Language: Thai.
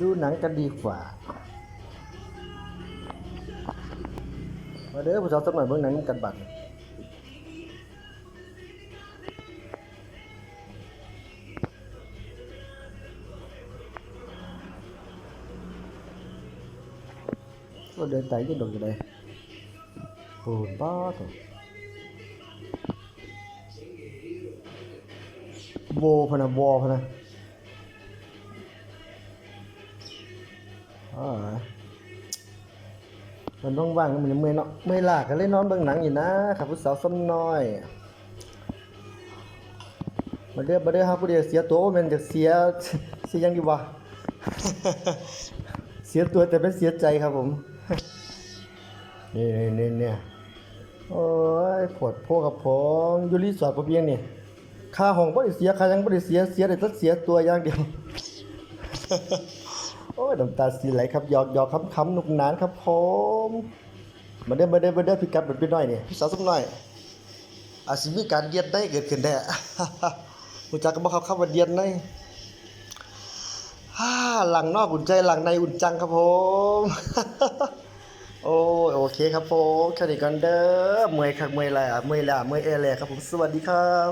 ดูหนังกันดีกว่า มาเด้อผู้สาวสักหน่อยเบิ่งหนังกันบัดก็เดินไต่ยังดงอยู่เลยโอ้ป้าโถโวพะนะวอพนะ อ่ามันว่างมันยังเมื่อยเนาะเมื่อยลากันเลยนอนเบิ่งหนังอยู่นะครับผู้สาวซ้ำน้อยมาเด้อมาเด้อครับผู้เดียวเสียตัวมันจะเสียเสียยังดีวะเสียตัวแต่ไม่เสียใจครับผมนี่นี่เนี่ยโอ้ยปวดโพกับผมยูรีสอร์ทผมเพียงนี่ค่าห้องบ่ได้เสียค่ายังบ่ได้เสียเสียได้แต่เสียตัวอย่างเดียว โอ้ยน้ำตาสีไหลครับหยอกหยอกคำคำๆหนุกนานครับผมมาเด้อมาเด้อมาเด้อพี่กัดแบบพี่น้อยนี่พี่สาวสักหน่อยอาจสิมีการเดียดได้เกิดขึ้นได้รู้จักก็บ่ครับคำว่าเดียดในฮ่าหลังนอกอุ่นใจหลังในอุ่นจังครับผมโอ้ยโอเคครับผมแค่นี้กันเด้อเมื่อยคักเมื่อยแหละเมื่อยแหละเมื่อยเอแหละครับผมสวัสดีครับ